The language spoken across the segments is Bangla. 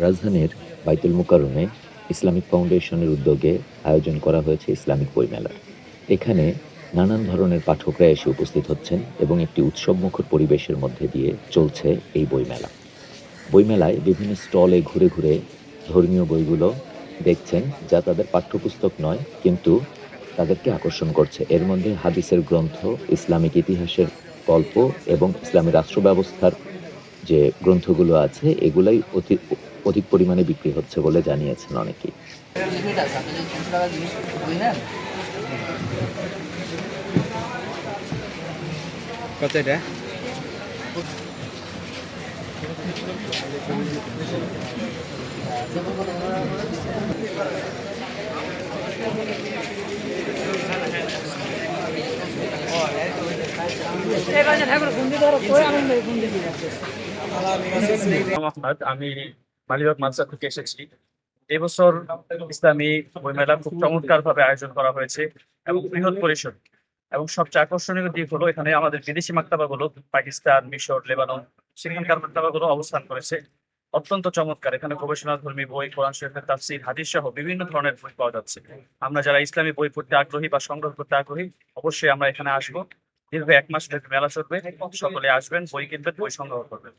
রাজধানীর বাইতুল মুকাররমে ইসলামিক ফাউন্ডেশনের উদ্যোগে আয়োজন করা হয়েছে ইসলামিক বইমেলার এখানে নানান ধরনের পাঠকরা এসে উপস্থিত হচ্ছেন এবং একটি উৎসবমুখর পরিবেশের মধ্যে দিয়ে চলছে এই বইমেলা বইমেলায় বিভিন্ন স্টলে ঘুরে ঘুরে ধর্মীয় বইগুলো দেখছেন যা তাদের পাঠ্যপুস্তক নয়, কিন্তু তাদেরকে আকর্ষণ করছে। এর মধ্যে হাদিসের গ্রন্থ, ইসলামিক ইতিহাসের গল্প এবং ইসলামী রাষ্ট্র ব্যবস্থার যে গ্রন্থগুলো আছে এগুলাই অতি অধিক পরিমাণে বিক্রি হচ্ছে বলে জানিয়েছেন অনেকেই। কত এটা? আমি মালিবাগ মাদ্রাসা থেকে এসেছি। এবছর ইসলামী বইমেলা খুব চমৎকার ভাবে আয়োজন করা হয়েছে এবং বৃহৎ পরিসর। এবং সবচেয়ে আকর্ষণীয় দিক হলো এখানে আমাদের বিদেশি মাক্তাবাগুলো, পাকিস্তান, মিশর, লেবানন সেখানকার মাক্তাবাগুলো অবস্থান করেছে। অত্যন্ত চমৎকার। এখানে গবেষণা ধর্মী বই, কোরআন শরীফের তাফসির হাদিস সহ বিভিন্ন ধরনের বই পাওয়া যাচ্ছে। আমরা যারা ইসলামী বই পড়তে আগ্রহী বা সংগ্রহ করতে আগ্রহী, অবশ্যই আমরা এখানে আসব। দীর্ঘ এক মাস ব্যাপী মেলা চলবে। সকলে আসবেন, বই কিনবেন, বই সংগ্রহ করবেন।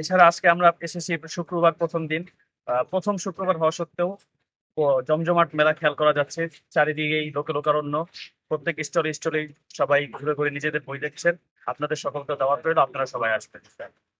এছাড়া আজকে আমরা এসেছি শুক্রবার প্রথম দিন। প্রথম শুক্রবার হওয়া সত্ত্বেও জমজমাট মেলা খেয়াল করা যাচ্ছে। চারিদিকেই লোকে লোকারণ্য। প্রত্যেক স্টলে স্টলে সবাই ঘুরে ঘুরে নিজেদের বই দেখছেন। আপনাদের সকলকে দাওয়াত রইল আপনারা সবাই আসবেন।